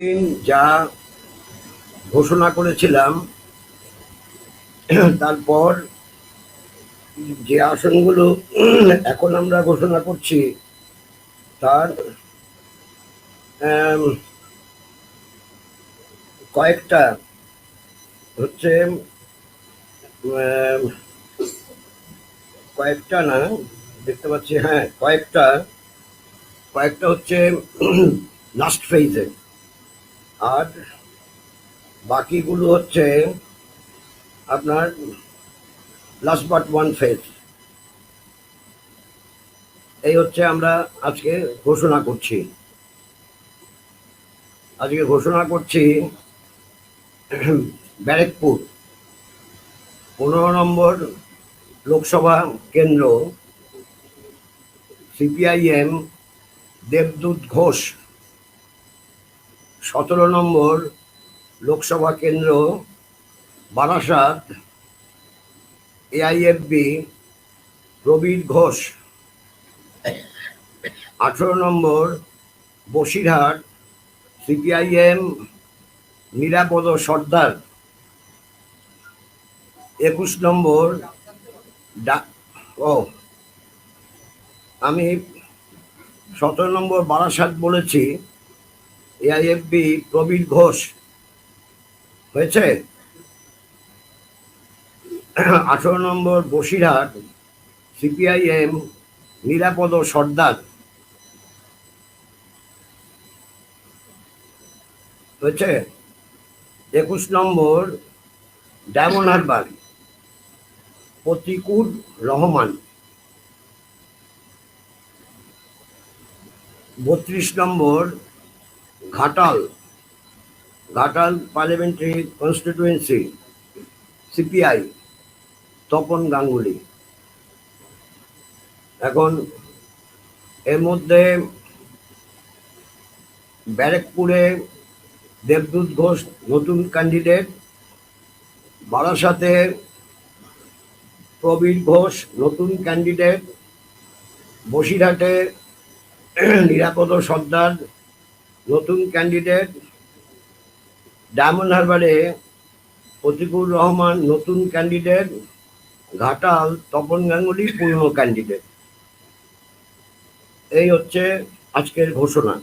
দিন যা ঘোষণা করেছিলাম, তারপর যে আসনগুলো এখন আমরা ঘোষণা করছি, তার কয়েকটা হচ্ছে কয়েকটা না, দেখতে পাচ্ছি হ্যাঁ কয়েকটা কয়েকটা হচ্ছে, লাস্ট ফেজে। আর বাকিগুলো হচ্ছে আপনার লাস্ট বাট ওয়ান ফেজ এই হচ্ছে আমরা আজকে ঘোষণা করছি। আজকে ঘোষণা করছি ব্যারেকপুর, পনেরো নম্বর লোকসভা কেন্দ্র, সিপিআইএম, দেবদূত ঘোষ সতেরো নম্বর লোকসভা কেন্দ্র বারাসাত এআইএফবি প্রবীর ঘোষ। আঠেরো নম্বর বসিরহাট সিপিআইএম নিরাপদ সর্দার। একুশ নম্বর ও, আমি সতেরো নম্বর বারাসাত বলেছি। এআইএফবি প্রবীর ঘোষ হয়েছে। আঠারো নম্বর বসিরহাট সিপিআইএম নিরাপদ সর্দার হয়েছে। একুশ নম্বর ডায়মন্ড হারবার প্রতিকুর রহমান। বত্রিশ নম্বর Ghatal Ghatal parliamentary constituency, CPI, Tapan Ganguly. এখন এর মধ্যে ব্যারেকপুরে দেবদূত ঘোষ নতুন ক্যান্ডিডেট বারাসাতে প্রবীর ঘোষ নতুন ক্যান্ডিডেট বসিরহাটে নিরাপদ সর্দার নতুন ক্যান্ডিডেট ডায়মন্ড হারবারে প্রতিকুর রহমান, নতুন ক্যান্ডিডেট ঘাটাল, তপন গাঙ্গুলি পুরনো ক্যান্ডিডেট এই হচ্ছে আজকের ঘোষণা।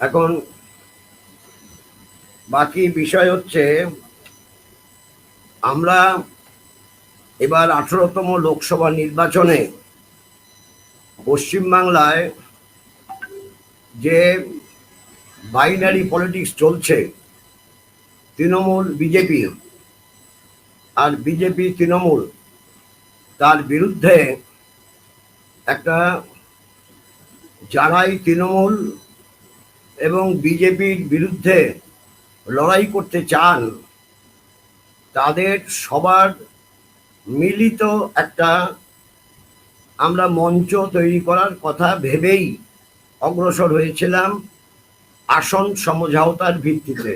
এখন বাকি বিষয় হচ্ছে, আমরা এবার আঠারোতম লোকসভা নির্বাচনে পশ্চিমবাংলায় যে বাইনারি পলিটিক্স চলছে, তৃণমূল, বিজেপি আর বিজেপি, তৃণমূল, তার বিরুদ্ধে একটা যারাই তৃণমূল এবং বিজেপির বিরুদ্ধে লড়াই করতে চান, তাদের সবার মিলিত একটা আমরা মঞ্চ তৈরি করার কথা ভেবেই অগ্রসর হয়েছিলাম আসন সমঝাওতার ভিত্তিতে।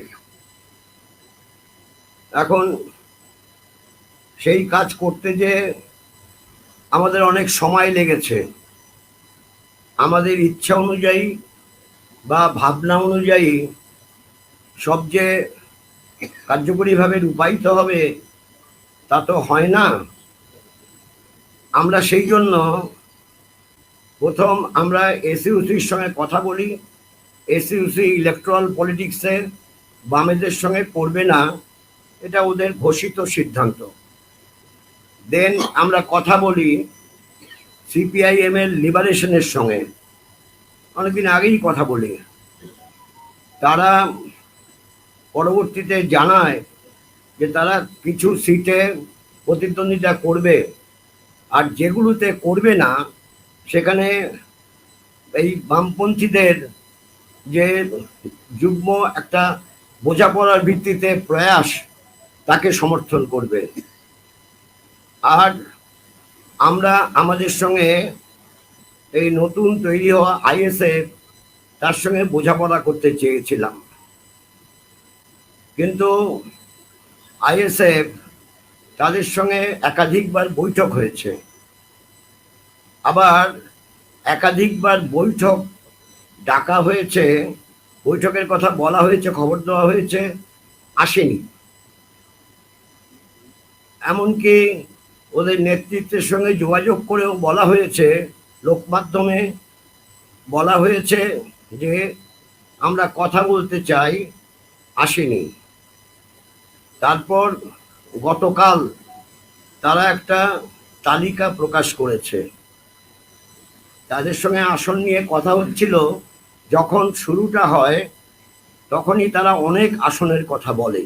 এখন সেই কাজ করতে যে আমাদের অনেক সময় লেগেছে। আমাদের ইচ্ছা অনুযায়ী বা ভাবনা অনুযায়ী সব যে কার্যকরীভাবে রূপায়িত হবে তা তো হয় না। আমরা সেই জন্য প্রথম আমরা এসইউসির সঙ্গে কথা বলি। এসইউসি ইলেকট্রাল পলিটিক্সে বামেদের সঙ্গে করবে না, এটা ওদের ঘোষিত সিদ্ধান্ত। দেন আমরা কথা বলি সিপিআইএম এর লিবারেশনের সঙ্গে। অনেকদিন আগেই কথা বলি। তারা পরবর্তীতে জানায় যে তারা কিছু সিটে প্রতিদ্বন্দ্বিতা করবে। আর যেগুলোতে করবে না সেখানে এই বামপন্থীদের যে যুগ্ম একটা বোঝাপড়ার ভিত্তিতে প্রয়াস, তাকে সমর্থন করবে। আর আমরা আমাদের সঙ্গে এই নতুন তৈরি হওয়া আইএসএফ, তার সঙ্গে বোঝাপড়া করতে চেয়েছিলাম। কিন্তু আইএসএফ তাদের সঙ্গে একাধিকবার বৈঠক হয়েছে। আবার একাধিকবার বৈঠক ডাকা হয়েছে, বৈঠকের কথা বলা হয়েছে, খবর দেওয়া হয়েছে, আসেনি। এমনকি ওদের নেতৃত্বের সঙ্গে যোগাযোগ করেও বলা হয়েছে, লোক মাধ্যমে বলা হয়েছে যে আমরা কথা বলতে চাই, আসেনি। তারপর গতকাল তারা একটা তালিকা প্রকাশ করেছে। তাদের সঙ্গে আসন নিয়ে কথা হচ্ছিল। যখন শুরুটা হয়, তখনই তারা অনেক আসনের কথা বলে।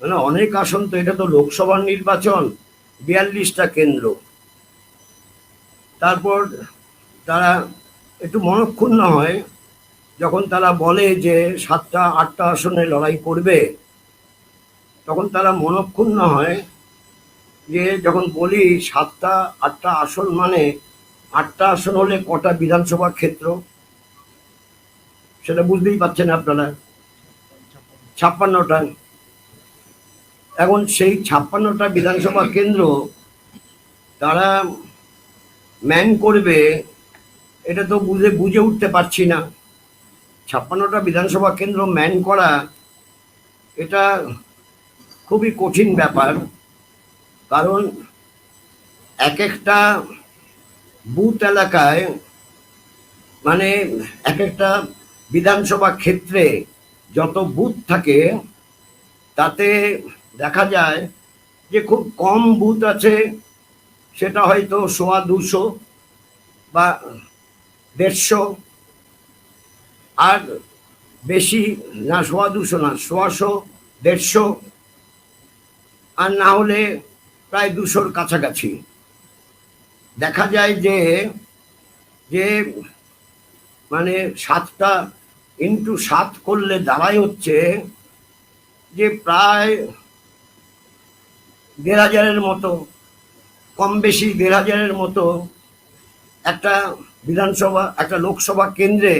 মানে অনেক আসন তো, এটা তো লোকসভার নির্বাচন, বিয়াল্লিশটা কেন্দ্র। তারপর তারা একটু মনক্ষুণ্ণ হয়, যখন তারা বলে যে সাতটা, আটটা আসনে লড়াই করবে, তখন তারা মনক্ষুণ্ণ হয় যে যখন বলি সাতটা, আটটা আসন মানে আটটা আসন হলে কটা বিধানসভা ক্ষেত্র? সেটা বুঝতেই পারছেন আপনারা। ছাপ্পান্নটা। এখন সেই ছাপ্পান্নটা বিধানসভা কেন্দ্র তারা ম্যান করবে, এটা তো বুঝে বুঝে উঠতে পারছি না। ছাপ্পান্নটা বিধানসভা কেন্দ্র ম্যান করা, এটা খুবই কঠিন ব্যাপার। কারণ এক একটা বুথ এলাকায় মানে এক একটা বিধানসভা ক্ষেত্রে যত বুথ থাকে, তাতে দেখা যায় যে খুব কম বুথ আছে, সেটা হয়তো সোয়া দুশো বা দেড়শো। আর বেশি না সোয়া দুশো না, সোয়াশো, দেড়শো। আর না হলে প্রায় দুশোর কাছাকাছি। দেখা যায় যে যে মানে সাতটা ইন্টু সাত করলে দাঁড়াই হচ্ছে যে প্রায় দেড় হাজারের মতো, কম বেশি দেড় হাজারের মতো একটা বিধানসভা, একটা লোকসভা কেন্দ্রে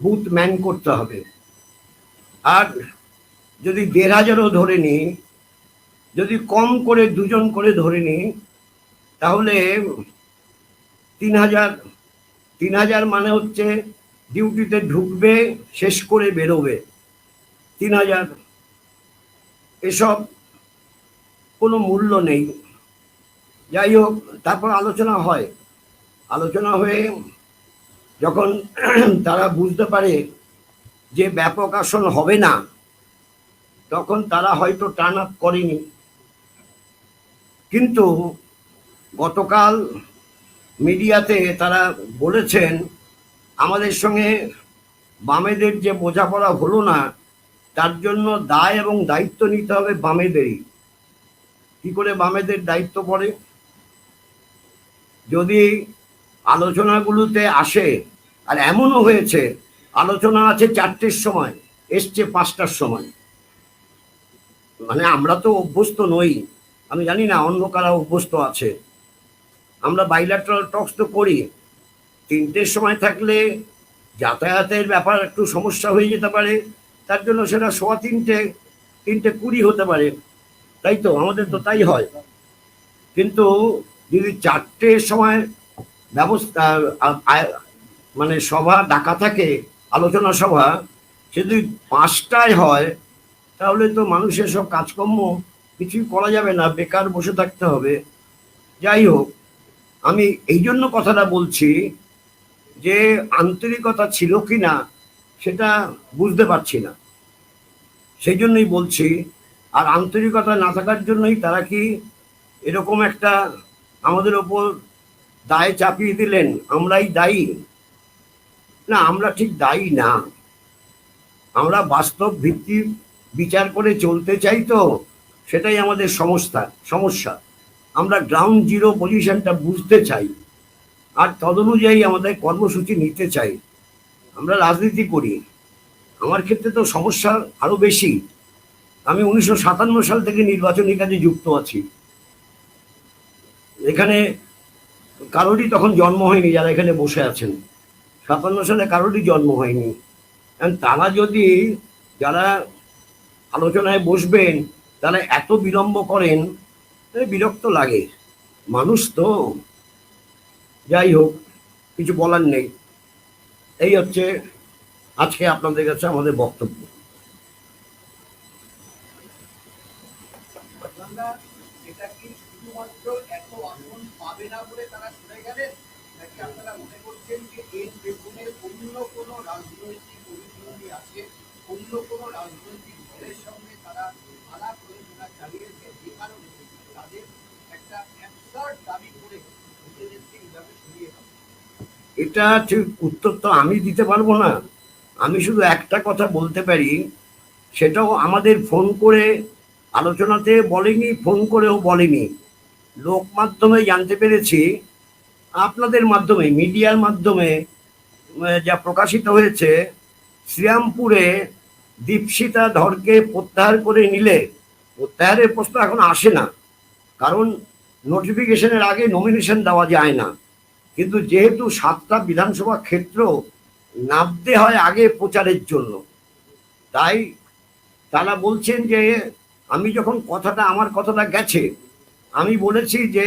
বুথ ম্যান করতে হবে। আর যদি দেড় হাজারও ধরে নিই, যদি কম করে দুজন করে ধরে নিই, তাহলে তিন হাজার তিন হাজার মানে হচ্ছে ডিউটিতে ঢুকবে, শেষ করে বেরোবে। তিন হাজার এসব কোনো মূল্য নেই। যাই হোক, তারপর আলোচনা হয়। আলোচনা হয়ে যখন তারা বুঝতে পারে যে ব্যাপক আসন হবে না, তখন তারা হয়তো টার্ন আপ করেনি। কিন্তু গতকাল মিডিয়াতে তারা বলেছেন, আমাদের সঙ্গে বামেদের যে বোঝাপড়া হলো না, তার জন্য দায় এবং দায়িত্ব নিতে হবে বামেদেরই। কি করে বামেদের দায়িত্ব পড়ে? যদি আলোচনাগুলোতে আসে, আর এমনও হয়েছে, আলোচনা আছে চারটের সময়, এসছে পাঁচটার সময়। মানে আমরা তো অভ্যস্ত নই, আমি জানি না অন্য কারা অভ্যস্ত আছে। আমরা বাইলাটারাল টক্স তো করি। তিনটের সময় থাকলে যাতায়াতের ব্যাপার একটু সমস্যা হয়ে যেতে পারে। তার জন্য সেটা সোয়া তিনটে তিনটে কুড়ি হতে পারে। তাই তো? আমাদের তো তাই হয়। কিন্তু যদি চারটের সময় ব্যবস্থা মানে সভা ডাকা থাকে, আলোচনা সভা, সে যদি পাঁচটায় হয়, তাহলে তো মানুষের সব কাজকর্ম কিছুই করা যাবে না। বেকার বসে থাকতে হবে। যাই হোক আমি এই জন্য কথাটা বলছি যে আন্তরিকতা ছিল কি না সেটা বুঝতে পারছি না। সেই জন্যই বলছি, আর আন্তরিকতা না থাকার জন্যই তারা কি এরকম একটা আমাদের ওপর দায় চাপিয়ে দিলেন, আমরাই দায়ী? না, আমরা ঠিক দায়ী না। আমরা বাস্তব ভিত্তি বিচার করে চলতে চাই তো, সেটাই আমাদের সমস্যা সমস্যা। আমরা গ্রাউন্ড জিরো পজিশনটা বুঝতে চাই। আর তদনুযায়ী আমাদের কর্মসূচি নিতে চাই। আমরা রাজনীতি করি। আমার ক্ষেত্রে তো সমস্যা আরও বেশি। আমি উনিশশো সাতান্ন সাল থেকে নির্বাচনী কাজে যুক্ত আছি। এখানে কারোরই তখন জন্ম হয়নি যারা এখানে বসে আছেন। সাতান্ন সালে কারোরই জন্ম হয়নি। তারা যদি যারা আলোচনায় বসবেন, তারা এত বিলম্ব করেন বিরক্ত লাগে। মানুষ তো। যাই হোক, কিছু বলার নেই। এই হচ্ছে আজকে আপনাদের কাছে আমাদের বক্তব্য। পাবে না বলে তারা গেলেন? নাকি আপনারা মনে করছেন যে এর পেছনে অন্য কোনো রাজনৈতিক অভিযোগী আছে অন্য কোনো রাজনৈতিক দলের সঙ্গে তারা আলাপ আলোচনা চালিয়েছে যে কারণে তাদের একটা অ্যাবসার্ড দাবি করে নিজেদেরকে এইভাবে সরিয়ে দেওয়া এটা ঠিক উত্তর তো আমি দিতে পারব না। আমি শুধু একটা কথা বলতে পারি, সেটাও আমাদের ফোন করে আলোচনাতে বলেনি, ফোন করেও বলেনি। লোক মাধ্যমে জানতে পেরেছি, আপনাদের মাধ্যমে, মিডিয়ার মাধ্যমে যা প্রকাশিত হয়েছে, শ্রীরামপুরে দীপশিতা ধরকে প্রত্যাহার করে নিলে, প্রত্যাহারের প্রশ্ন এখন আসে না। কারণ নোটিফিকেশনের আগে নমিনেশন দেওয়া যায় না। কিন্তু যেহেতু সাতটা বিধানসভা ক্ষেত্র নামতে হয় আগে প্রচারের জন্য, তাই তারা বলছেন যে আমি যখন কথাটা, আমার কথাটা গেছে, আমি বলেছি যে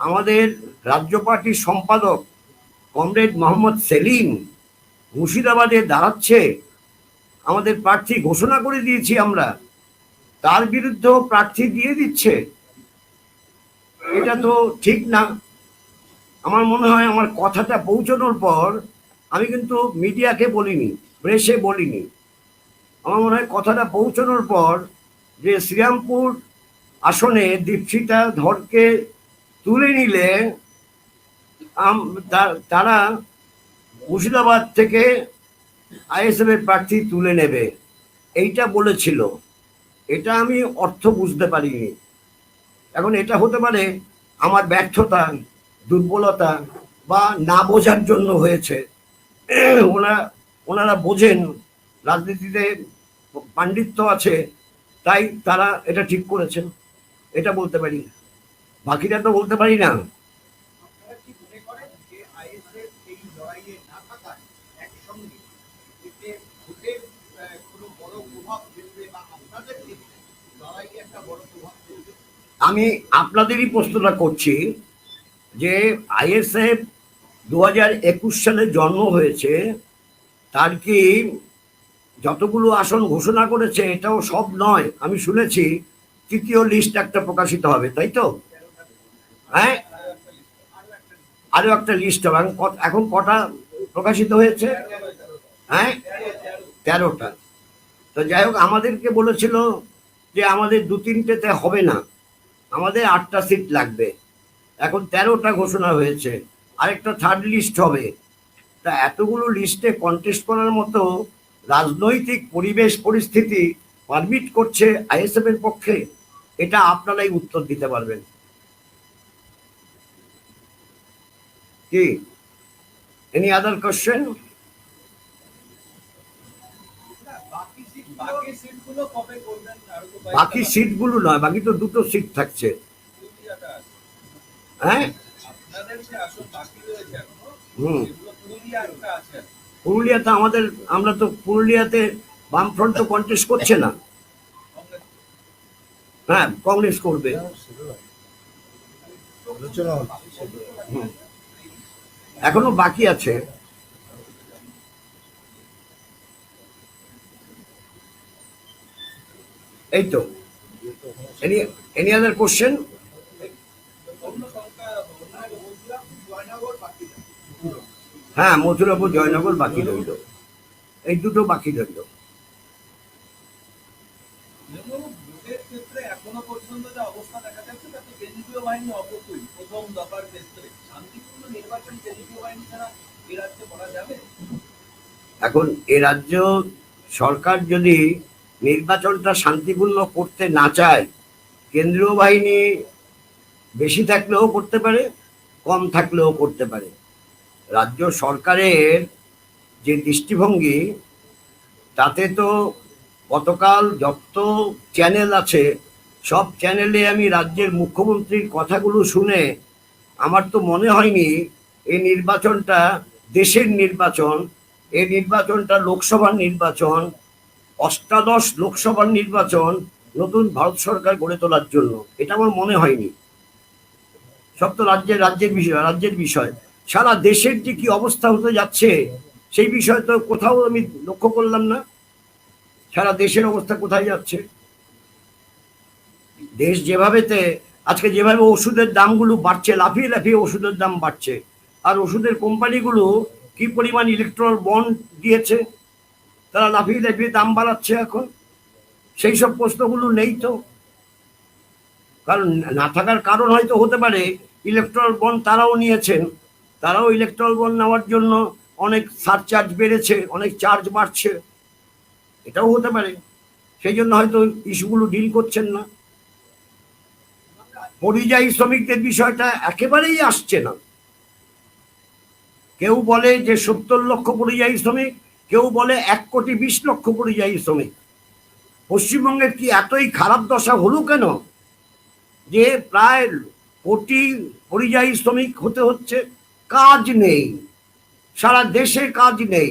আমাদের রাজ্য পার্টির সম্পাদক কমরেড মোহাম্মদ সেলিম মুর্শিদাবাদে দাঁড়াচ্ছে, আমাদের প্রার্থী ঘোষণা করে দিয়েছি আমরা, তার বিরুদ্ধেও প্রার্থী দিয়ে দিচ্ছে। এটা তো ঠিক না। আমার মনে হয় আমার কথাটা পৌঁছানোর পর আমি কিন্তু মিডিয়াকে বলিনি প্রেসে বলিনি। আমার মনে হয় কথাটা পৌঁছানোর পর যে শ্রীরামপুর আসনে দীপশিতা ধরকে তুলে নিলে তারা মুর্শিদাবাদ থেকে আইএসএফ এর প্রার্থী তুলে নেবে। এইটা বলেছিল। এটা আমি অর্থ বুঝতে পারিনি। এখন এটা হতে পারে আমার ব্যর্থতা দুর্বলতা বা না বোঝার জন্য হয়েছে। ওনারা ওনারা বোঝেন, রাজনীতিতে পাণ্ডিত্য আছে, তাই তারা এটা ঠিক করেছেন। এটা বলতে পারি বাকিটা তো বলতে পারি না। আমি আপনাদেরই প্রশ্নটা করছি যে আইএসএফ দু হাজার একুশ সালে জন্ম হয়েছে, তার কি যতগুলো আসন ঘোষণা করেছে এটাও সব নয়। আমি শুনেছি তৃতীয় লিস্ট একটা প্রকাশিত হবে, তাই তো? হ্যাঁ? আরও একটা লিস্ট হবে। এখন কটা প্রকাশিত হয়েছে? হ্যাঁ? তেরোটা। তো যাই হোক, আমাদেরকে বলেছিল যে আমাদের দু তিনটেতে হবে না। আমাদের আটটা সিট লাগবে। এখন তেরোটা ঘোষণা হয়েছে আরেকটা থার্ড লিস্ট হবে। তা এতগুলো লিস্টে কন্টেস্ট করার মতো রাজনৈতিক পরিবেশ পরিস্থিতি পারমিট করছে আইএসএফ এর পক্ষে এটা আপনারাই উত্তর দিতে পারবেন। কি? এনি আদার কোশ্চেন বাকি সিটগুলো নয় বাকি তো দুটো সিট থাকছে। হ্যাঁ? হুম। পুরুলিয়াতে আমাদের আমরা তো পুরুলিয়াতে বামফ্রন্ট তো কন্টেস্ট করছে না। হ্যাঁ কংগ্রেস করবে। আলোচনা এখনও বাকি আছে। এই তো। এনি এনি আদার কোশ্চেন হ্যাঁ মথুরাপুর জয়নগর বাকি রইল। এই দুটো বাকি রইল। এখন এ রাজ্য সরকার যদি নির্বাচনটা শান্তিপূর্ণ করতে না চায়, কেন্দ্রীয় বাহিনী বেশি থাকলেও করতে পারে, কম থাকলেও করতে পারে। রাজ্য সরকারের যে দৃষ্টিভঙ্গি, তাতে তো গতকাল যত চ্যানেল আছে, সব চ্যানেলে আমি রাজ্যের মুখ্যমন্ত্রীর কথাগুলো শুনে আমার তো মনে হয়নি এই নির্বাচনটা, দেশের নির্বাচন এই নির্বাচনটা লোকসভার নির্বাচন, অষ্টাদশ লোকসভার নির্বাচন নতুন ভারত সরকার গড়ে তোলার জন্য। এটা আমার মনে হয়নি। সব তো রাজ্যের রাজ্যের বিষয় রাজ্যের বিষয়। সারা দেশের যে কি অবস্থা হতে যাচ্ছে, সেই বিষয়ে তো কোথাও আমি লক্ষ্য করলাম না। সারা দেশের অবস্থা কোথায় যাচ্ছে? দেশ যেভাবেতে, আজকে যেভাবে ওষুধের দামগুলো বাড়ছে, লাফিয়ে লাফিয়ে ওষুধের দাম বাড়ছে, আর ওষুধের কোম্পানিগুলো কি পরিমাণ ইলেকট্রল বন্ড দিয়েছে, তারা লাফিয়ে লাফিয়ে দাম বাড়াচ্ছে এখন? সেই সব প্রশ্নগুলো নেই তো। কারণ না থাকার কারণ হয়তো হতে পারে ইলেকট্রল বন্ড তারাও নিয়েছেন। তারাও ইলেকট্রল বল নেওয়ার জন্য অনেক সারচার্জ বেড়েছে, অনেক চার্জ বাড়ছে। এটাও হতে পারে। সেই জন্য হয়তো ইস্যুগুলো ডিল করছেন না। পরিযায়ী শ্রমিকদের বিষয়টা একেবারেই আসছে না। কেউ বলে যে সত্তর লক্ষ পরিযায়ী শ্রমিক, কেউ বলে এক কোটি বিশ লক্ষ পরিযায়ী শ্রমিক। পশ্চিমবঙ্গের কি এতই খারাপ দশা হলো কেন? যে প্রায় কোটি পরিযায়ী শ্রমিক হতে হচ্ছে। কাজ নেই। সারা দেশে কাজ নেই।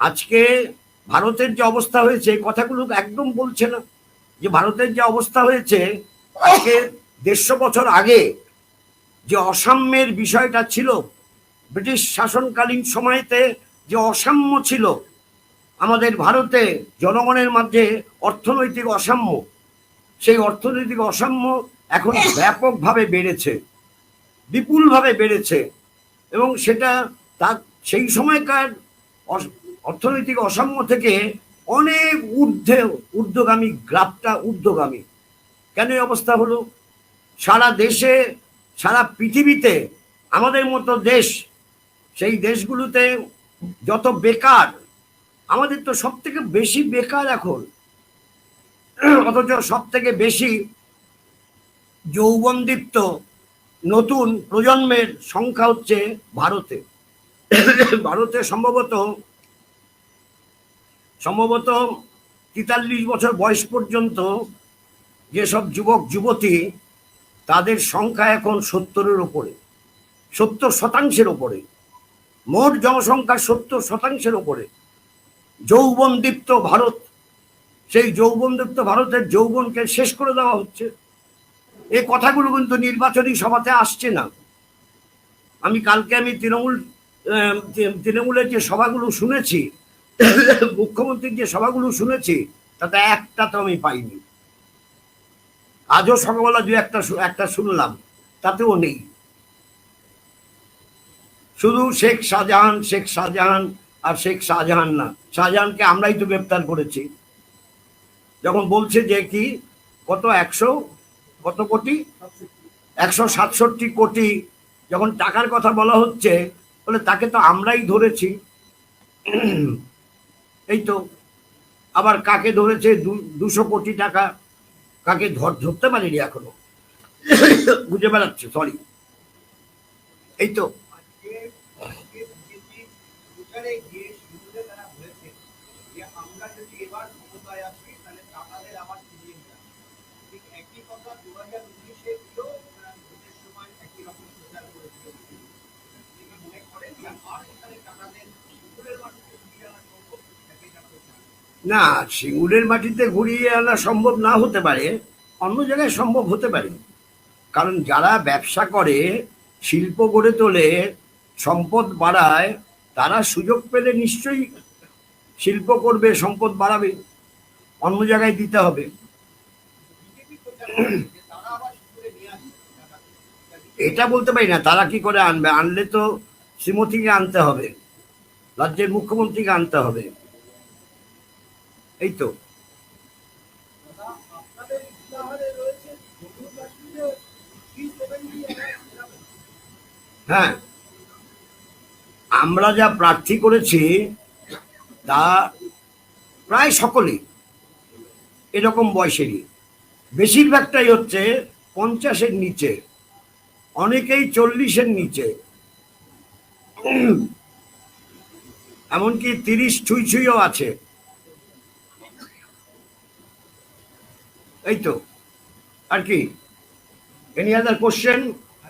আজকে ভারতের যে অবস্থা হয়েছে কথাগুলো একদম বলছে না। যে ভারতের যে অবস্থা হয়েছে, আজকে দেড়শো বছর আগে যে অসাম্যের বিষয়টা ছিল, ব্রিটিশ শাসনকালীন সময়তে যে অসাম্য ছিল, আমাদের ভারতে জনগণের মধ্যে অর্থনৈতিক অসাম্য, সেই অর্থনৈতিক অসাম্য এখন ব্যাপকভাবে বেড়েছে, বিপুলভাবে বেড়েছে। এবং সেটা তার সেই সময়কার অর্থনৈতিক অসাম্য থেকে অনেক ঊর্ধ্বে, ঊর্ধ্বগামী, গ্রাফটা ঊর্ধ্বগামী। কেন এই অবস্থা হলো? সারা দেশে, সারা পৃথিবীতে, আমাদের মতো দেশ, সেই দেশগুলোতে যত বেকার, আমাদের তো সব থেকে বেশি বেকার এখন। অথচ সব থেকে বেশি যৌবনদীপ্ত নতুন প্রজন্মের সংখ্যা হচ্ছে ভারতে। ভারতে সম্ভবত সম্ভবত তেতাল্লিশ বছর বয়স পর্যন্ত যেসব যুবক, যুবতী, তাদের সংখ্যা এখন সত্তরের ওপরে সত্তর শতাংশের ওপরে মোট জনসংখ্যা সত্তর শতাংশের ওপরে যৌবনদীপ্ত ভারত, সেই যৌবনদীপ্ত ভারতের যৌবনকে শেষ করে দেওয়া হচ্ছে। এই কথাগুলো কিন্তু নির্বাচনী সভাতে আসছে না। আমি কালকে আমি তৃণমূল তৃণমূলের যে সভাগুলো শুনেছি, মুখ্যমন্ত্রীর যে সভাগুলো শুনেছি, তাতে একটা তো আমি পাইনি। আজও সকালবেলা দু একটা একটা শুনলাম, তাতেও নেই। শুধু শেখ শাহজাহান শেখ শাহজাহান আর শেখ শাহজাহান না, শাহজাহানকে আমরাই তো গ্রেপ্তার করেছি। যখন বলছে যে কি, কত, একশো কত কোটি? একশো সাতষট্টি কোটি। যখন টাকার কথা বলা হচ্ছে বলে তাকে তো আমরাই ধরেছি। এই তো, আবার কাকে ধরেছে? দুশো কোটি টাকা। কাকে ধর- ধরতে পারিনি এখনও। বুঝে বেড়াচ্ছে সরি এই তো। আমরা যদি এবার ক্ষমতায় আসি তাহলে টাকাদের আবার। ঠিক একই কথা সময় একই রকম প্রচার করেছিল। মনে করেন আর এখানে শিবিরের মাটিতে ফিরিয়ে আনা সম্ভব টাকা না, সিঙ্গুরের মাটিতে ঘুরিয়ে আনা সম্ভব না হতে পারে, অন্য জায়গায় সম্ভব হতে পারে। কারণ যারা ব্যবসা করে, শিল্প গড়ে তোলে, সম্পদ বাড়ায়, তারা সুযোগ পেলে নিশ্চয়ই শিল্প করবে, সম্পদ বাড়াবে, অন্য জায়গায় দিতে হবে বিজেপি প্রচার করে যে তারা আবার শিবিরে নিয়ে আসবে টাকাদের। এটা বলতে পারি না, তারা কি করে আনবে? আনলে তো শ্রীমতীকে আনতে হবে, রাজ্যের মুখ্যমন্ত্রীকে আনতে হবে। এই তো। হ্যাঁ আমরা যা প্রার্থী করেছি, তা প্রায় সকলেই এরকম বয়সেরই। বেশিরভাগটাই হচ্ছে পঞ্চাশের নিচে, অনেকেই চল্লিশের নিচে। এমনকি তিরিশ ছুঁই ছুঁইও আছে। এই তো, আর কি? Any other question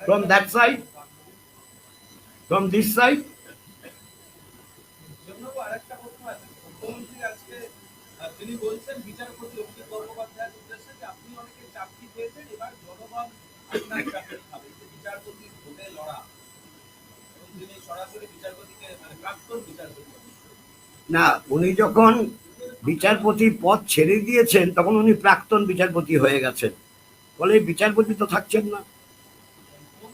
from that side from this side তিনি বলছেন বিচারপতি অভিজিৎ চাকরি পেয়েছেন এবার জনগণ আপনার চাকরি খাবে। বিচারপতি ভোটে লড়া তিনি সরাসরি বিচারপতিকে মানে প্রাক্তন বিচারপতি। না উনি যখন বিচারপতি পদ ছেড়ে দিয়েছেন তখন উনি প্রাক্তন বিচারপতি হয়ে গেছেন। বলে এই বিচারপতি তো থাকছেন না।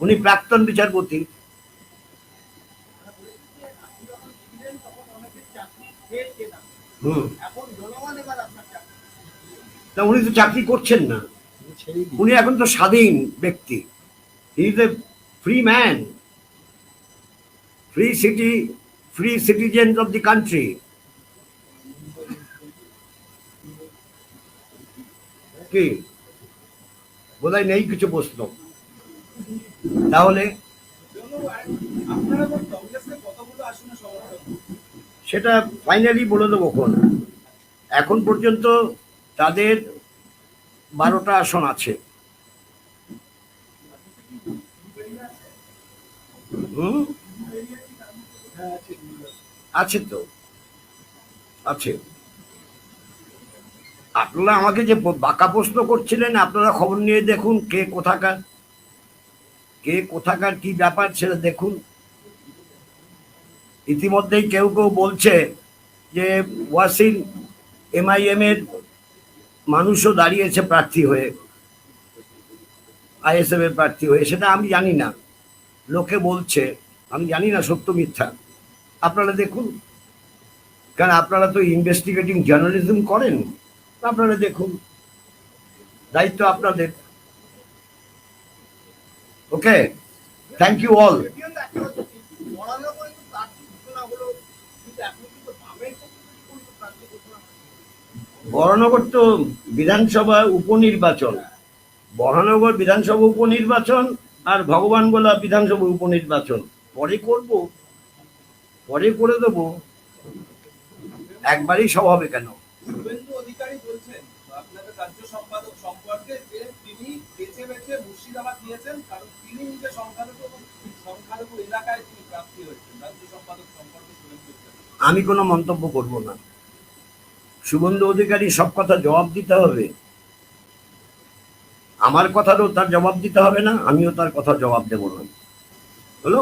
উনি প্রাক্তন বিচারপতি। হুম। উনি তো চাকরি করছেন না। উনি এখন তো স্বাধীন ব্যক্তি। Is a free man free city free citizen of the country কি? বোধহয় নেই কিছু প্রশ্ন। তাহলে সেটা ফাইনালি বলে দেবো এখন পর্যন্ত তাদের বারোটা আসন আছে। হুম? আছে তো। আছে। আপনারা আমাকে যে বাঁকা প্রশ্ন করছিলেন, আপনারা খবর নিয়ে দেখুন কে কোথাকার। কে কোথাকার, কি ব্যাপার, সেটা দেখুন। ইতিমধ্যেই কেউ কেউ বলছে যে ওয়াসিন এমআইএম এর মানুষও দাঁড়িয়েছে প্রার্থী হয়ে, আইএসএফ এর প্রার্থী হয়ে, সেটা আমি জানি না। লোকে বলছে, আমি জানি না সত্য মিথ্যা। আপনারা দেখুন, কারণ আপনারা তো ইনভেস্টিগেটিং জার্নালিজম করেন, আপনারা দেখুন, দায়িত্ব আপনাদের। Okay thank you all Baranagar তো বিধানসভা উপনির্বাচন। বরানগর বিধানসভা উপনির্বাচন আর ভগবান গোলা বিধানসভা উপনির্বাচন। পরে করব পরে করে দেবো। একবারই সব হবে কেন? অধিকারী বলছেন আপনাদের রাজ্য সম্পাদক সম্পর্কে যে তিনি বেছে বেছে মুর্শিদাবাদ নিয়েছেন কারণ তিনি নিজে সংখ্যালঘু সংখ্যালঘু এলাকায় তিনি প্রাপ্তি হয়েছেন। রাজ্য সম্পাদক সম্পর্কে আমি কোনো মন্তব্য করব না। সুবন্ধু অধিকারী সব কথা জবাব দিতে হবে। আমার কথারও তার জবাব দিতে হবে না, আমিও তার কথা জবাব দেবো না। হলো?